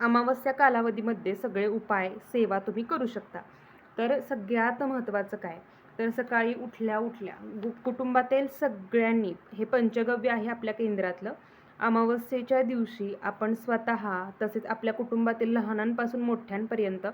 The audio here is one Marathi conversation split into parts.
अमावस्या कालावधीमध्ये सगळे उपाय सेवा तुम्ही करू शकता. तर सगळ्यात महत्त्वाचं काय? तर सकाळी उठल्या उठल्या कुटुंबातील सगळ्यांनी हे पंचगव्य आहे आपल्या केंद्रातलं अमावस्येच्या दिवशी आपण स्वतः तसेच आपल्या कुटुंबातील लहानांपासून मोठ्यांपर्यंत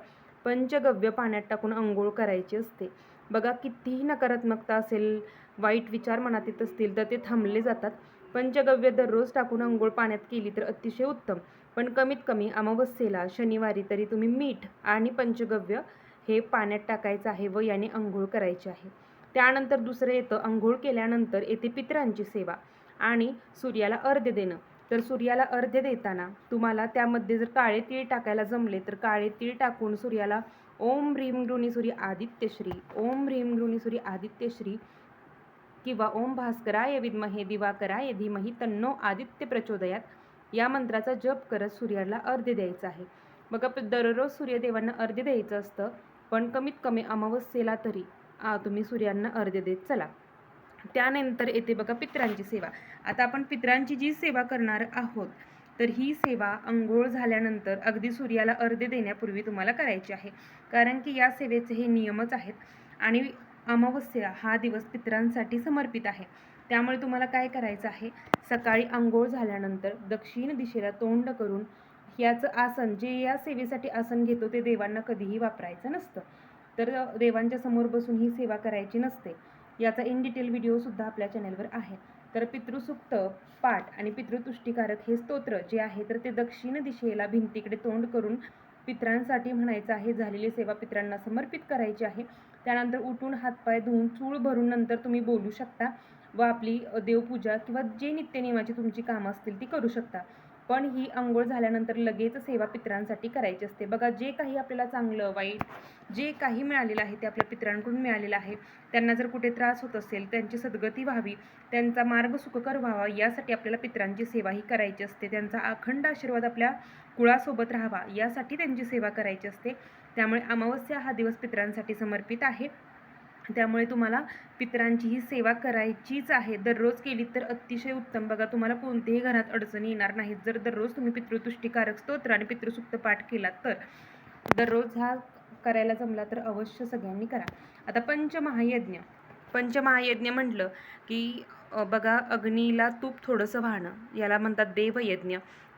पंचगव्य पाण्यात टाकून आंघोळ करायची असते. बघा कितीही नकारात्मकता असेल वाईट विचार मनात येत असतील तर ते थांबले जातात. पंचगव्य दररोज टाकून आंघोळ पाण्यात केली तर अतिशय उत्तम. पण कमीत कमी अमावस्येला शनिवारी तरी तुम्ही मीठ आणि पंचगव्य हे पाण्यात टाकायचं आहे व याने अंघोळ करायची आहे. त्यानंतर दुसरं येतं अंघोळ केल्यानंतर येते पितरांची सेवा आणि सूर्याला अर्ध्य देणं. तर सूर्याला अर्ध्य देताना तुम्हाला त्यामध्ये जर काळे तीळ टाकायला जमले तर काळे तीळ टाकून सूर्याला ओम ह्रीम गृणीसुरी आदित्यश्री ओम ह्रीम गृणीसुरी आदित्यश्री किंवा ओम भास्कराय विद्महे दिवाकराय धीमहि तन्नो आदित्य प्रचोदयात. या मंत्राचा जप करत सूर्याला अर्ध्य द्यायचं आहे. बघा दररोज सूर्यदेवांना अर्ध्य द्यायचं असतं पण कमीत कमी अमावस्येला तरी. तुम्ही सूर्यांना अर्ध्य देत चला. त्यानंतर येते बघा पितरांची सेवा. आता आपण पितरांची जी सेवा करणार आहोत तर ही सेवा अंघोळ झाल्यानंतर अगदी सूर्याला अर्ध्य देण्यापूर्वी तुम्हाला करायची आहे. कारण की या सेवेचे हे नियमच आहेत आणि अमावस्या हा दिवस पितरांसाठी समर्पित आहे. त्यामुळे तुम्हाला काय करायचं आहे? सकाळी आंघोळ झाल्यानंतर दक्षिण दिशेला तोंड करून याचं आसन जे या सेवेसाठी आसन घेतो ते देवांना कधीही वापरायचं नसतं. तर देवांच्या समोर बसून ही सेवा करायची नसते. याचा इन डिटेल व्हिडिओसुद्धा आपल्या चॅनलवर आहे. तर पितृसुक्त पाठ आणि पितृतुष्टीकारक हे स्तोत्र जे आहे तर ते दक्षिण दिशेला भिंतीकडे तोंड करून पितरांसाठी म्हणायचं आहे. झालेली सेवा पित्रांना समर्पित करायची आहे. त्यानंतर उठून हातपाय धुवून चूळ भरून नंतर तुम्ही बोलू शकता. व आपली देवपूजा किंवा जे नित्यनियमाची तुमची कामं असतील ती करू शकता. पण ही आंघोळ झाल्यानंतर लगेच सेवा पितरांसाठी करायची असते. बघा जे काही आपल्याला चांगलं वाईट जे काही मिळालेलं आहे ते आपल्या पितरांकडून मिळालेलं आहे. त्यांना जर कुठे त्रास होत असेल त्यांची सद्गती व्हावी त्यांचा मार्ग सुखकर व्हावा यासाठी आपल्याला पितरांची सेवा ही करायची असते. त्यांचा अखंड आशीर्वाद आपल्या कुळासोबत राहावा यासाठी त्यांची सेवा करायची असते. त्यामुळे अमावस्या हा दिवस पितरांसाठी समर्पित आहे. त्यामुळे तुम्हाला पितरांची ही सेवा करायचीच आहे. दररोज केली तर अतिशय उत्तम. बघा तुम्हाला कोणत्याही घरात अडचणी येणार नाहीत. जर दररोज तुम्ही पितृतुष्टीकारक स्तोत्र आणि पितृसुक्त पाठ केलात तर दररोज हा करायला जमला तर अवश्य सगळ्यांनी करा. आता पंचमहायज्ञ. पंचमहायज्ञ म्हटलं की बघा अग्नीला तूप थोडंसं वाहणं. याला म्हणतात देवयज्ञ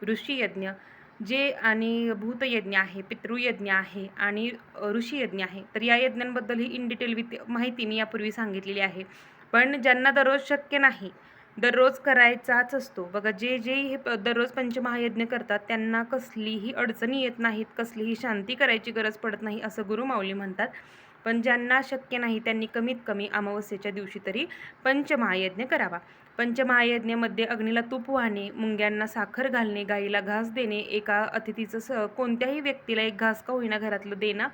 ऋषीयज्ञ. जे आणि भूतयज्ञ आहे पितृयज्ञ आहे आणि ऋषीयज्ञ आहे तर या यज्ञांबद्दल ही इन डिटेल विथ माहिती मी यापूर्वी सांगितलेली आहे. पण ज्यांना दररोज शक्य नाही दररोज करायचाच असतो. बघा जे जे हे दररोज पंचमहायज्ञ करतात त्यांना कसलीही अडचणी येत नाहीत कसलीही शांती करायची गरज पडत नाही असं गुरुमाऊली म्हणतात. पण ज्यांना शक्य नाही त्यांनी कमीत कमी अमावस्येच्या दिवशी तरी पंचमहायज्ञ करावा. पंचमहायज्ञामध्ये अग्नीला तूप वाहणे मुंग्यांना साखर घालणे गाईला घास देणे एका अतिथीचं स कोणत्याही व्यक्तीला एक घास का होईना घरातलं देणं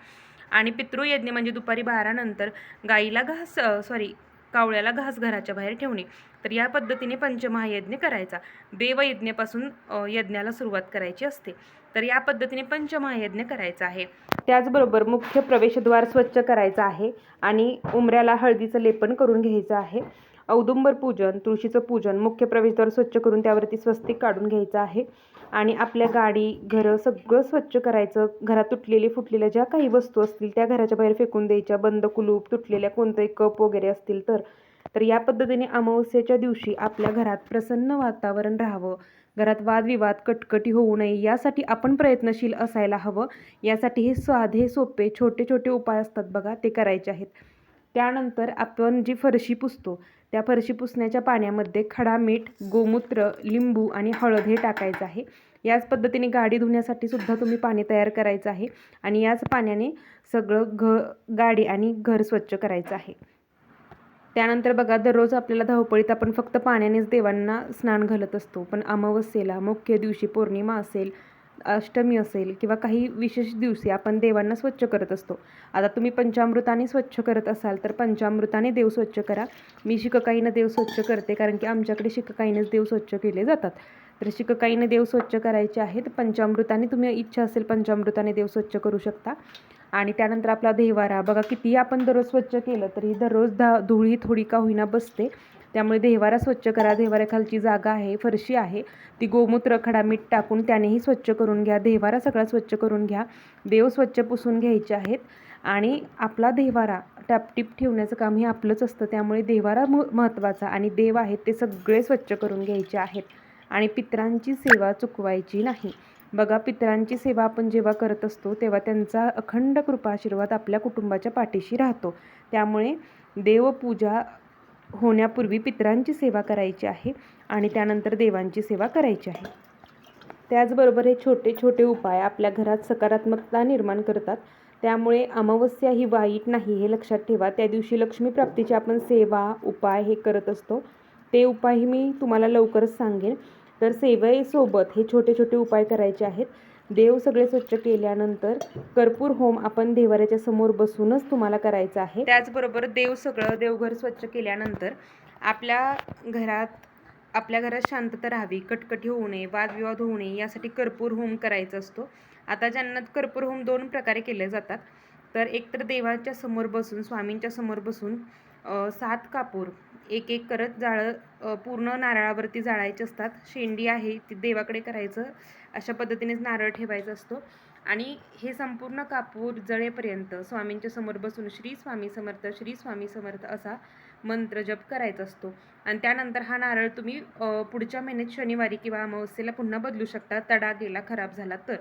आणि पितृयज्ञ म्हणजे दुपारी बारानंतर गाईला घास सॉरी कावळ्याला घास घराच्या बाहेर ठेवणे. तर या पद्धतीने पंचमहायज्ञ करायचा. देवयज्ञापासून यज्ञाला सुरुवात करायची असते. तर या पद्धतीने पंचमहायज्ञ करायचा आहे. त्याचबरोबर मुख्य प्रवेशद्वार स्वच्छ करायचं आहे आणि उमऱ्याला हळदीचं लेपन करून घ्यायचं आहे. औदुंबर पूजन तुळशीचं पूजन मुख्य प्रवेशद्वार स्वच्छ करून त्यावरती स्वस्तिक काढून घ्यायचं आहे. आणि आपल्या गाडी घरं सगळं स्वच्छ करायचं. घरात तुटलेले फुटलेल्या ज्या काही वस्तू असतील त्या घराच्या बाहेर फेकून द्यायच्या. बंद कुलूप तुटलेल्या कोणतंही कप वगैरे असतील तर तर या पद्धतीने अमावस्येच्या दिवशी आपल्या घरात प्रसन्न वातावरण राहावं. घरात वादविवाद कटकटी होऊ नये यासाठी आपण प्रयत्नशील असायला हवं. यासाठी हे साधे सोपे छोटे छोटे उपाय असतात बघा ते करायचे आहेत. त्यानंतर आपण जी फरशी पुसतो त्या फरशी पुसण्याच्या पाण्यामध्ये खडा मीठ गोमूत्र लिंबू आणि हळद हे टाकायचं आहे. याच पद्धतीने गाडी धुण्यासाठी सुद्धा तुम्ही पाणी तयार करायचं आहे आणि याच पाण्याने सगळं घ गाडी आणि घर स्वच्छ करायचं आहे. त्यानंतर बघा दररोज आपल्याला धावपळीत आपण फक्त पाण्यानेच देवांना स्नान घालत असतो. पण अमावस्येला मुख्य दिवशी पौर्णिमा असेल अष्टमी असेल किंवा काही विशेष दिवशी आपण देवांना स्वच्छ करत असतो. आता तुम्ही पंचामृताने स्वच्छ करत असाल तर पंचामृताने देव स्वच्छ करा. मी शिककाईनं देव स्वच्छ करते कारण की आमच्याकडे शिककाईनेच देव स्वच्छ केले जातात. तर शिककाईने देव स्वच्छ करायचे आहेत पंचामृताने तुम्ही इच्छा असेल पंचामृताने देव स्वच्छ करू शकता. आणि त्यानंतर आपला देवारा. बघा कितीही आपण दररोज स्वच्छ केलं तरी दररोज धा धुळी थोडी का होईना बसते. त्यामुळे देवारा स्वच्छ करा. देवाऱ्याखालची जागा आहे फरशी आहे. ती गोमूत्र खडा मीठ टाकून त्यानेही स्वच्छ करून घ्या. देवारा सगळा स्वच्छ करून घ्या. देव स्वच्छ पुसून घ्यायचे आहेत. आणि आपला देवारा टापटीप ठेवण्याचं काम हे आपलंच असतं. त्यामुळे देवारा म महत्त्वाचा आणि देव आहेत ते सगळे स्वच्छ करून घ्यायचे आहेत. आणि पितरांची सेवा चुकवायची नाही. बघा पितरांची सेवा आपण जेव्हा करत असतो तेव्हा त्यांचा अखंड कृपाशीर्वाद आपल्या कुटुंबाच्या पाठीशी राहतो. त्यामुळे देवपूजा होण्यापूर्वी पितरांची सेवा करायची आहे आणि त्यानंतर देवांची सेवा करायची आहे. त्याचबरोबर हे छोटे छोटे उपाय आपल्या घरात सकारात्मकता निर्माण करतात. त्यामुळे अमावस्या ही वाईट नाही हे लक्षात ठेवा. त्या दिवशी लक्ष्मी प्राप्तीची आपण सेवा उपाय हे करत असतो. ते उपायही मी तुम्हाला लवकरच सांगेन. तर सेवेसोबत हे छोटे छोटे उपाय करायचे आहेत. देव सगळे स्वच्छ केल्यानंतर कर्पूर होम आपण देवाऱ्याच्या समोर बसूनच तुम्हाला करायचं आहे. त्याचबरोबर देव सगळं देवघर स्वच्छ केल्यानंतर आपल्या घरात आपल्या घरात शांतता राहावी कटकटी होऊ नये वादविवाद होऊ नये यासाठी कर्पूर होम करायचा असतो. आता ज्यांना कर्पूर होम दोन प्रकारे केले जातात तर एकतर देवाच्या समोर बसून स्वामींच्या समोर बसून सात कापूर. एक एक करत जाळं पूर्ण नारळावरती जाळायचे असतात. शेंडी आहे ती देवाकडे करायचं. अशा पद्धतीनेच नारळ ठेवायचा असतो. आणि हे संपूर्ण कापूर जळेपर्यंत स्वामींच्या समोर बसून श्री स्वामी समर्थ श्री स्वामी समर्थ असा मंत्र जप करायचा असतो. आणि त्यानंतर हा नारळ तुम्ही पुढच्या महिन्यात शनिवारी किंवा अमावस्येला पुन्हा बदलू शकता. तडा गेला खराब झाला तर.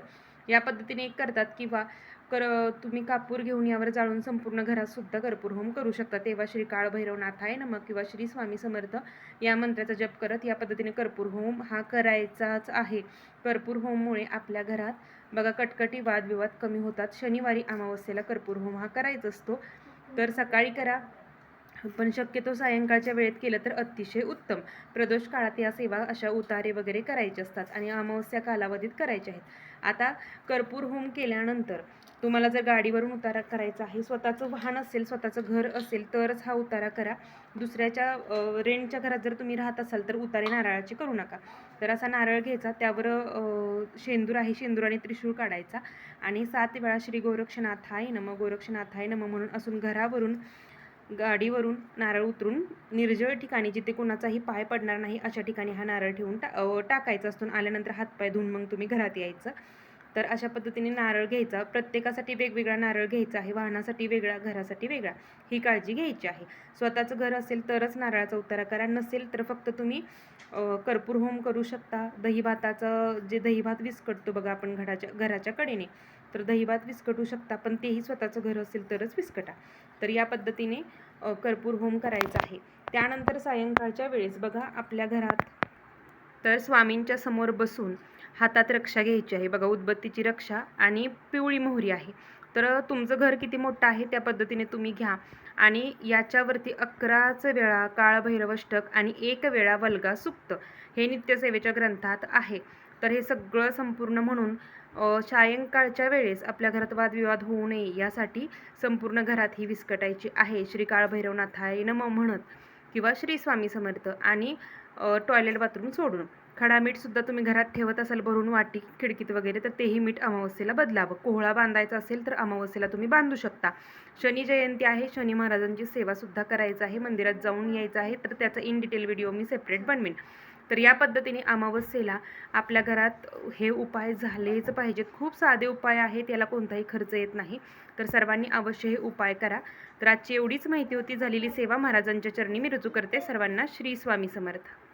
या पद्धतीने एक करतात किंवा कर तुम्ही कापूर घेऊन यावर जाळून संपूर्ण घरातसुद्धा कर्पूर होम करू शकता. तेव्हा श्री काळ भैरवनाथाय किंवा श्री स्वामी समर्थ या मंत्राचा जप करत या पद्धतीने कर्पूर होम हा करायचाच आहे. कर्पूर होममुळे आपल्या घरात बघा कटकटी वादविवाद कमी होतात. शनिवारी अमावस्येला कर्पूर होम हा करायचा असतो. तर सकाळी करा. पण शक्यतो सायंकाळच्या वेळेत केलं तर अतिशय उत्तम. प्रदोष काळात या सेवा अशा उतारे वगैरे करायचे असतात आणि अमावस्या कालावधीत करायचे आहेत. आता कर्पूर होम केल्यानंतर तुम्हाला जर गाडीवरून उतारा करायचा आहे स्वतःचं वाहन असेल स्वतःचं घर असेल तरच हा उतारा करा. दुसऱ्याच्या रेंटच्या घरात जर तुम्ही राहत असाल तर उतारे नारळाचे करू नका. तर असा नारळ घ्यायचा त्यावर शेंदूर आहे शेंदूर आणि त्रिशूळ काढायचा. आणि सात वेळा श्री गोरक्षनाथाय नम गोरक्षनाथाय नम म्हणून असून घरावरून गाडीवरून नारळ उतरून निर्जळ ठिकाणी जिथे कोणाचाही पाय पडणार नाही अशा ठिकाणी हा नारळ ठेवून टा टाकायचा असतो आणि आल्यानंतर हातपाय धुवून मग तुम्ही घरात यायचं. तर अशा पद्धतीने नारळ घ्यायचा. प्रत्येकासाठी वेगवेगळा नारळ घ्यायचा आहे. वाहनासाठी वेगळा घरासाठी वेगळा. ही काळजी घ्यायची आहे. स्वतःचं घर असेल तरच नारळाचा उतारा करा. नसेल तर फक्त तुम्ही कर्पूर होम करू शकता. दहीभाताचं जे दहीभात विस्कटतो बघा आपण घराच्या घराच्या कडेने. तर दहीभात विस्कटू शकता पण तेही स्वतःचं घर असेल तरच विस्कटा. तर या पद्धतीने कर्पूर होम करायचा आहे. त्यानंतर सायंकाळच्या वेळेस बघा आपल्या घरात तर स्वामींच्या समोर बसून हातात रक्षा घ्यायची आहे. बघा उदबत्तीची रक्षा आणि पिवळी मोहरी आहे. तर तुमचं घर किती मोठं आहे त्या पद्धतीने तुम्ही घ्या. आणि याच्यावरती अकराच वेळा काळभैरवष्टक आणि एक वेळा वल्गा सुक्त हे नित्यसेवेच्या ग्रंथात आहे. तर हे सगळं संपूर्ण म्हणून सायंकाळच्या वेळेस आपल्या घरात वादविवाद होऊ नये यासाठी संपूर्ण घरात ही विस्कटायची आहे. श्री काळभैरवनाथाय नम म्हणत किंवा श्री स्वामी समर्थ आणि टॉयलेट बाथरूम सोडून. खडा मीठसुद्धा तुम्ही घरात ठेवत असाल भरून वाटी खिडकीत वगैरे तर तेही मीठ अमावस्येला बदलावं. कोहळा बांधायचा असेल तर अमावस्येला तुम्ही बांधू शकता. शनी जयंती आहे शनी महाराजांची सेवासुद्धा करायचं आहे मंदिरात जाऊन यायचं आहे तर त्याचा इन डिटेल व्हिडिओ मी सेपरेट बनवेन. तर या पद्धतीने अमावस्येला आपल्या घरात हे उपाय झालेच पाहिजेत. खूप साधे उपाय आहेत याला कोणताही खर्च येत नाही. तर सर्वांनी अवश्य हे उपाय करा. तर आजची एवढीच माहिती होती. झालेली सेवा महाराजांच्या चरणी मी रुजू करते. सर्वांना श्री स्वामी समर्थ.